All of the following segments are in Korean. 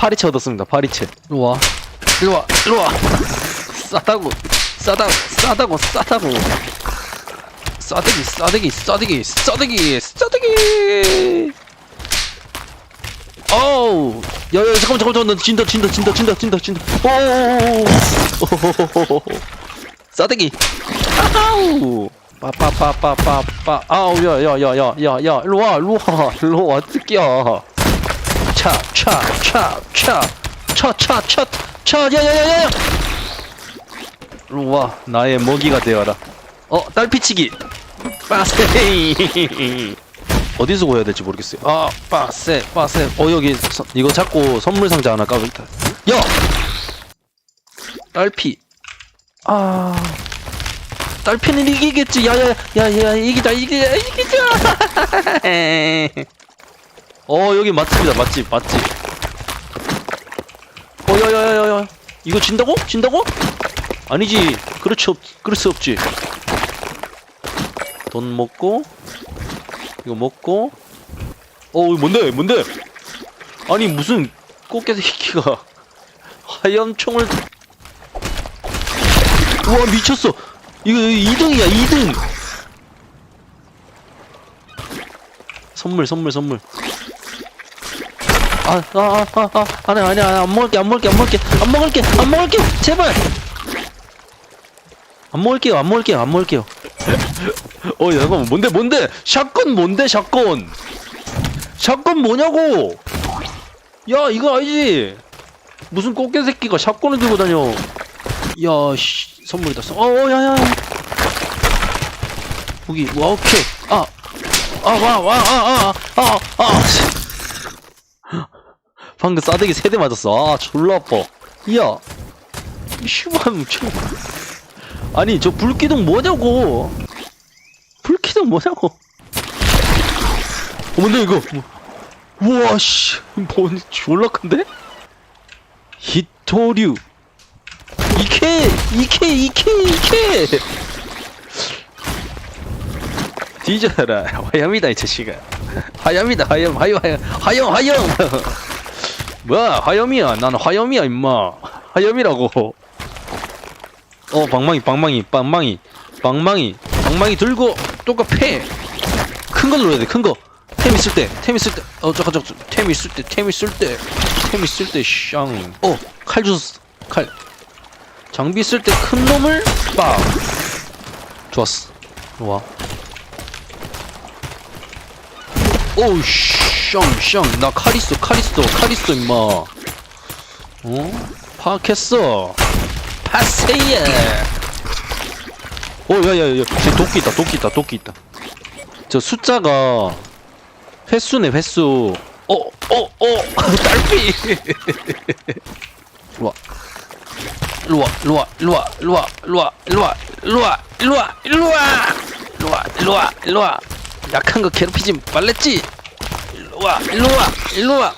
파리채 얻었습니다. 파리채. 일로 와. 일로 와. 일로 와. 싸다고. 싸다고. 싸다고. 싸다고. 싸대기. 싸대기. 싸대기. 싸대기. 싸대기. 어우. 야, 야, 잠깐만, 잠깐만, 잠깐만. 진다, 진다, 진다, 진다, 진다, 진다. 오오오오오. 싸대기. 아우. 빠빠빠빠빠빠. 아우, 야, 야, 야, 야, 야, 야. 일로 와, 일로 와. 일로 와, 뜨겨. 차, 차, 차, 차, 차, 차, 차, 차, 야, 야, 야, 야. 와, 나의 먹이가 되어라. 어, 딸피치기. 빠세. 어디서 구해야 될지 모르겠어요. 아, 빠세, 빠세. 어, 여기 서, 이거 잡고 선물 상자 하나 까보겠다. 야, 딸피. 아, 딸피는 이기겠지. 야 야, 야 야, 이기자, 이기자, 이기자. 어 여기 맛집이다 맛집 맛집. 어 야야야야야. 이거 진다고? 진다고? 아니지. 그렇지 없 그럴 수 없지. 돈 먹고 이거 먹고. 어 이거 뭔데? 뭔데? 아니 무슨 꽃게새끼가 화염총을. 우와 미쳤어. 이거 2등이야 2등. 선물 선물 선물 아, 아, 아, 아, 아, 아니, 아니, 아니, 안 먹을게, 안 먹을게, 안 먹을게, 안 먹을게, 안 먹을게, 제발! 안 먹을게요, 안 먹을게요, 안 먹을게요. 어, 야, 잠깐만, 뭔데, 뭔데? 샷건 뭔데, 샷건? 샷건 뭐냐고! 야, 이거 아니지? 무슨 꽃게 새끼가 샷건을 들고 다녀. 야, 씨, 선물이다, 선- 어, 어, 야, 야, 야. 무기, 와, 오케이. 아, 아, 와, 와, 아, 아, 아, 아, 아. 방금 싸대기 세 대 맞았어. 아, 졸라 아파. 이야. 저. 아니, 저 불기둥 뭐냐고. 불기둥 뭐냐고. 어, 뭔데, 이거. 뭐. 우와, 씨. 뭔, 졸라 큰데? 히토류. 이케! 이케! 이케! 이케! 뒤져라. 화염이다, 이 자식아. 화염이다, 화염, 화염, 화염, 화염, 화염! 뭐야? 화염이야. 나는 화염이야 임마. 화염이라고. 어 방망이 방망이 방망이. 방망이. 방망이 들고 똑같 패큰 거 눌러야 돼 큰거템 있을 때템 있을 때어 잠깐 잠깐. 템 있을 때템 있을 때템 있을 때샹어칼 주웠어. 칼. 장비 쓸때큰 놈을 빡. 좋았어. 와 오우 샹샹 나칼 있어 칼 있어 칼 있어 임마 어? 파악했어 파세예 오 야야야 저 도끼 있다 도끼 있다 도끼 있다 저 숫자가 횟수네 횟수 어어 어 딸피 일로와 일로와 일로와 일로와 일로와 일로와 일로와 일로와 일로와 일로와 일로와 일로와 일로와 약한 거 괴롭히지 말랬지 와. 일로 와 일로 와.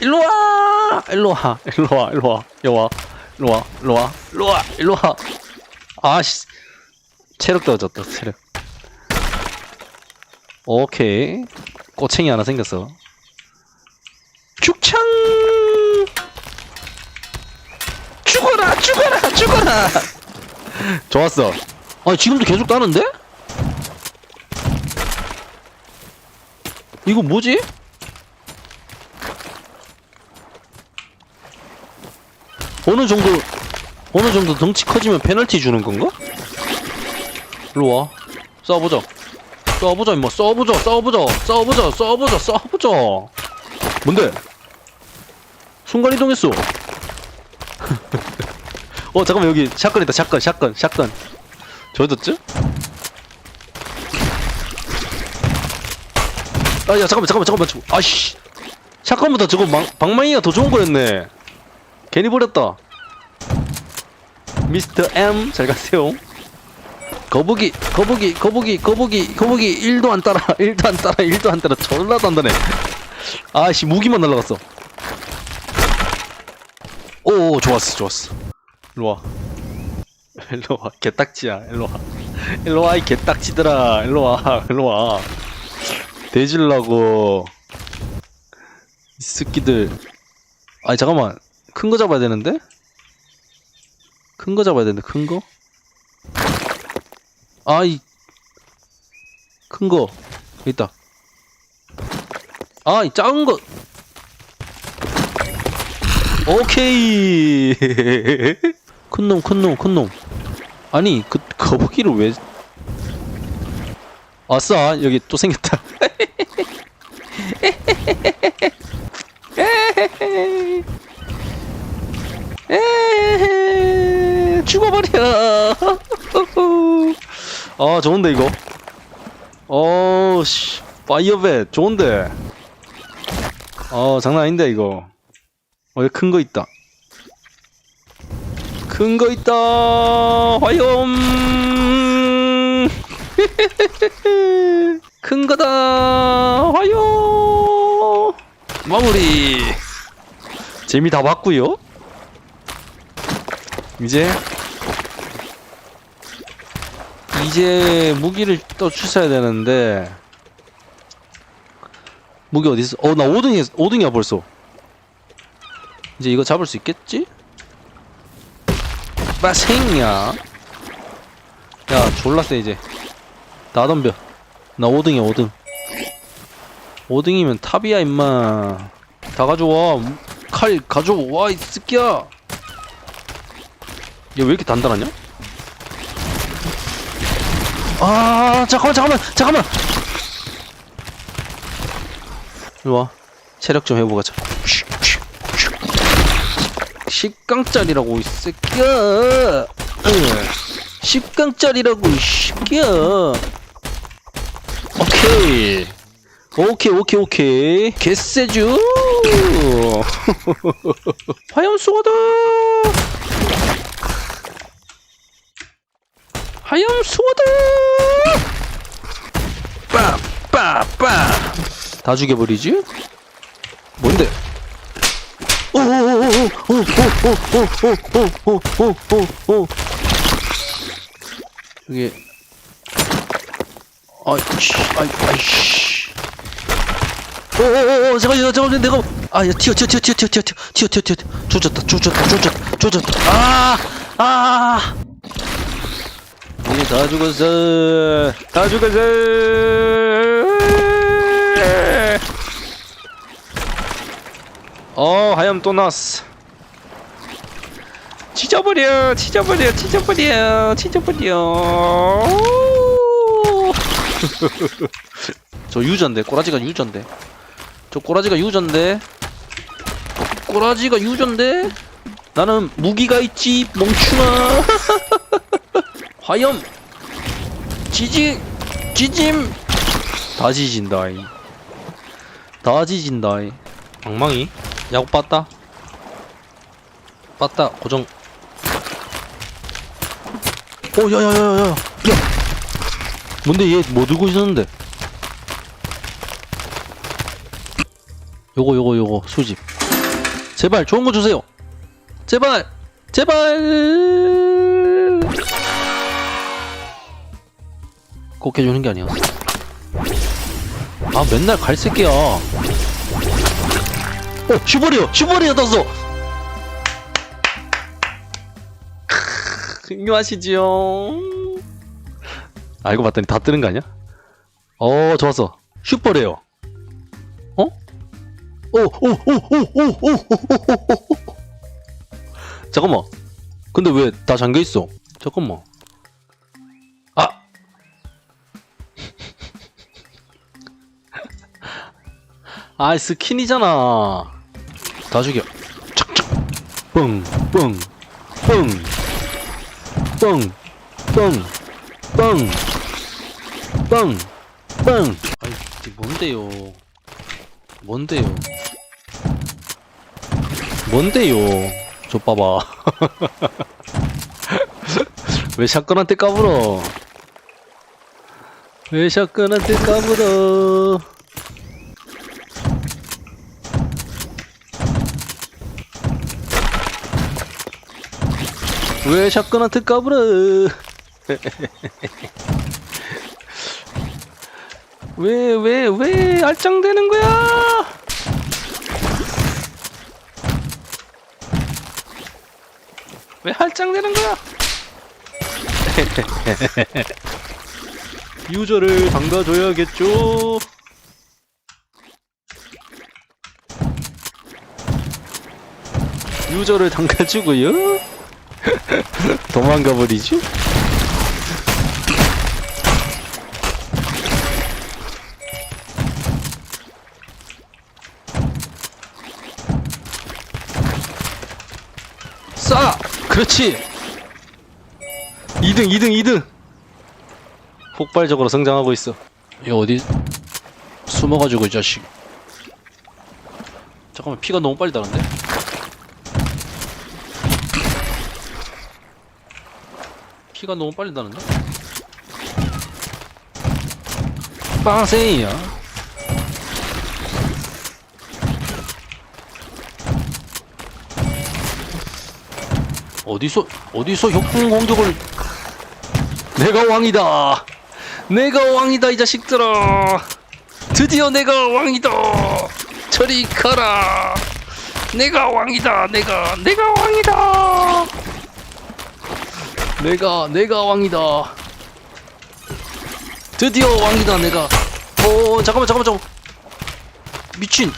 일로 와 일로 와 일로 와 일로 와. 여 와 일로 와 일로 와. 일로 와. 일로 와. 아씨 체력 떨어졌다 체력. 오케이. 꼬챙이 하나 생겼어. 죽창! 죽어라 죽어라 죽어라! 좋았어. 아니 지금도 계속 따는데? 이거 뭐지? 어느 정도 어느 정도 덩치 커지면 페널티 주는 건가? 일로 와 싸워보자 싸워보자 임마 싸워보자 싸워보자 싸워보자 싸워보자 싸워보자 뭔데? 순간 이동했어 어 잠깐만 여기 샷건 있다 샷건 샷건 샷건 저어졌지? 아야 잠깐만 잠깐만 잠깐만. 저- 아씨. 샷건보다 저거 망, 방망이가 더 좋은 거였네. 괜히 버렸다. 미스터 M 잘 가세요. 거북이 거북이 거북이 거북이 거북이. 1도 안 따라 1도 안 따라 1도 안 따라 졸라 단단해 아씨 무기만 날라갔어. 오 좋았어 좋았어. 일로와. 일로와 개딱지야. 일로와. 일로와 이 개딱지들아. 일로와 일로와 대질라고 이 새끼들. 아니 잠깐만. 큰 거 잡아야 되는데? 큰 거 잡아야 되는데 큰 거? 아이 큰 거. 있다. 아이 작은 거. 오케이. 큰 놈 큰 놈 큰 놈. 아니 그 거북이를 왜? 아싸 여기 또 생겼다 에헤헤, 죽어버려. 아, 좋은데, 이거? 어, 씨. 파이어벳, 좋은데? 어, 장난 아닌데, 이거. 어, 여기 큰 거 있다. 큰 거 있다. 화염. 큰 거다. 화염. 마무리. 재미 다 봤고요. 이제 이제 무기를 또 주셔야 되는데 무기 어디 있어? 어 나 5등이 5등이야 벌써. 이제 이거 잡을 수 있겠지? 빠생야. 야 졸라 세 이제. 나 덤벼. 나 5등이야 5등. 5등이면 탑이야 임마. 다 가져와. 칼 가져와 이 새끼야. 얘 왜 이렇게 단단하냐? 아 잠깐만 잠깐만 잠깐만. 일로와. 체력 좀 해보자. 10강짜리라고 이 새끼야. 응. 10강짜리라고 이 새끼야. 오케이. 오케이 오케이 오케이. 개쎄주 화염 수거다 하염 소다 빠빠빠 다 죽여버리지? 뭔데? 오오오오오오오오오오오오오오 여기 아이씨 아이 아이씨 오오오오 잠깐만 잠깐만 내가 아야 튀어 튀어 튀어 튀어 튀어 튀어 튀어 튀어 튀어 조졌다 조졌다 조졌다 조졌다 아아 이제 다 죽었어. 다 죽었어. 어, 하염 또 나왔어. 찢어버려, 찢어버려, 찢어버려, 찢어버려. 저 유전데, 꼬라지가 유전데. 저 꼬라지가 유전데. 꼬라지가 유전데. 나는 무기가 있지, 멍충아. 화염. 지지 지짐. 다 지진다이 다 지진다이 엉망이? 야구 빠따. 빠따 고정. 오 야야야야야 야. 뭔데 얘 뭐 들고 있었는데 요거 요거 요거 수집 제발 좋은 거 주세요 제발 제발 꼭 해주는 게 아니었어. 아 맨날 갈색이야. 어 슈퍼리어 슈퍼리어 떴어. 흥룡하시지요. 알고 봤더니 다 뜨는 거 아니야? 어 좋았어. 슈퍼레어. 어? 오오오오오오오오오오 잠깐만. 근데 왜 다 잠겨 있어? 잠깐만. 아아 스킨이잖아 다 죽여 착착 뻥뻥뻥뻥뻥뻥뻥뻥 아이 뭔데요 뭔데요? 뭔데요? 저 봐봐 왜 샷건한테 까불어? 왜 샷건한테 까불어? 왜 샷건한테 까불어 왜, 왜, 왜 알짱대는 거야? 왜 할짱대는 거야? 유저를 담가줘야겠죠? 유저를 담가주고요? 도망가버리지? 쏴! 그렇지! 2등, 2등, 2등! 폭발적으로 성장하고 있어. 이거 어디 숨어가지고 이 자식. 잠깐만 피가 너무 빨리 다는데? 피가 너무 빨리 다는데? 빵생이야. 어디서 어디서 혁풍 공격을 내가 왕이다. 내가 왕이다 이 자식들아. 드디어 내가 왕이다. 저리 가라. 내가 왕이다. 내가 내가 왕이다. 내가 내가 왕이다. 드디어 왕이다 내가. 어 잠깐만 잠깐만 잠깐. 미친